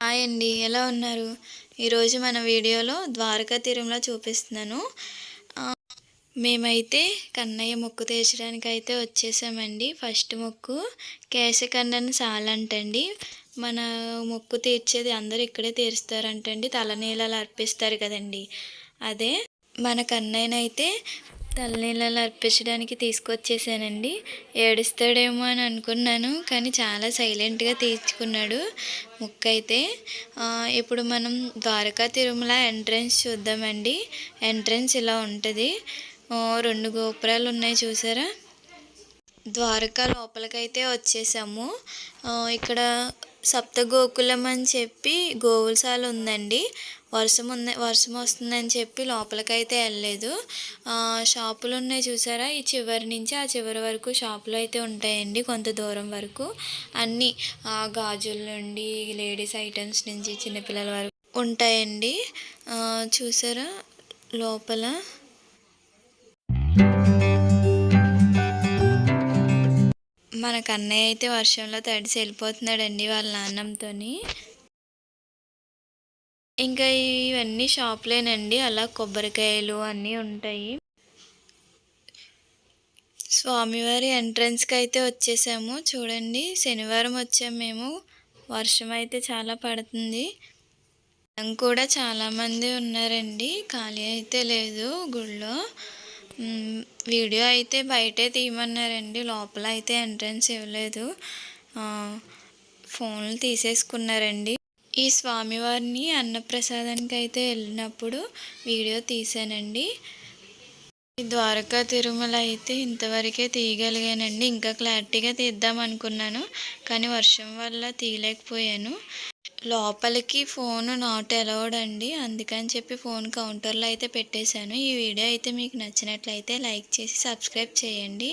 Hi అండి ఎలా ఉన్నారు? ఈరోజు మన వీడియోలో ద్వారకా తిరుమల చూపిస్తున్నాను. మేమైతే కన్నయ్య మొక్కు తీర్చడానికి అయితే వచ్చేసామండి. ఫస్ట్ మొక్కు కేశఖండన సాలంటండి. మన మొక్కు తీర్చేది అందరూ ఇక్కడే తీరుస్తారంటండి. తలనీళ్ళలు అర్పిస్తారు కదండి. అదే మన కన్నయ్యనైతే తలనీళ్ళలు అర్పించడానికి తీసుకొచ్చేసానండి. ఏడుస్తాడేమో అని అనుకున్నాను కానీ చాలా సైలెంట్గా తీర్చుకున్నాడు ముక్క అయితే ఇప్పుడు మనం ద్వారకా తిరుమల ఎంట్రన్స్ చూద్దామండి. ఎంట్రన్స్ ఇలా ఉంటుంది. రెండు గోపురాలు ఉన్నాయి చూసారా? ద్వారకా లోపలికైతే వచ్చేసాము. ఇక్కడ సప్త గోకులం అని చెప్పి గోవులసాల ఉందండి. వర్షం ఉంది వర్షం వస్తుందని చెప్పి లోపలికైతే వెళ్ళలేదు. షాపులు ఉన్నాయి చూసారా? ఈ చివరి నుంచి ఆ చివరి వరకు షాపులు అయితే ఉంటాయండి కొంత దూరం వరకు. అన్నీ గాజుల నుండి లేడీస్ ఐటమ్స్ నుంచి చిన్నపిల్లల వరకు ఉంటాయండి. చూసారా? లోపల మన కన్నయ్య అయితే వర్షంలో తడిసి వెళ్ళిపోతున్నాడండి వాళ్ళ నాన్నంతో ఇంకా ఇవన్నీ షాప్లేనండి అలా కొబ్బరికాయలు అన్నీ ఉంటాయి. స్వామివారి ఎంట్రన్స్కి అయితే వచ్చేసాము. చూడండి శనివారం వచ్చాము మేము. వర్షం అయితే చాలా పడుతుంది. కూడా చాలామంది ఉన్నారండి. ఖాళీ అయితే లేదు గుళ్ళో. వీడియో అయితే బయటే తీయమన్నారండి. లోపల అయితే ఎంట్రన్స్ ఇవ్వలేదు. ఫోన్లు తీసేసుకున్నారండి. ఈ స్వామివారిని అన్నప్రసాదానికి అయితే వెళ్ళినప్పుడు వీడియో తీసానండి. ఈ ద్వారకా తిరుమల అయితే ఇంతవరకే తీయగలిగానండి. ఇంకా క్లారిటీగా తీద్దాం అనుకున్నాను కానీ వర్షం వల్ల తీయలేకపోయాను. లోపలికి ఫోన్ నాట్ అలౌడ్ అండి. అందుకని చెప్పి ఫోన్ కౌంటర్లో అయితే పెట్టేశాను. ఈ వీడియో అయితే మీకు నచ్చినట్లయితే లైక్ చేసి సబ్స్క్రైబ్ చేయండి.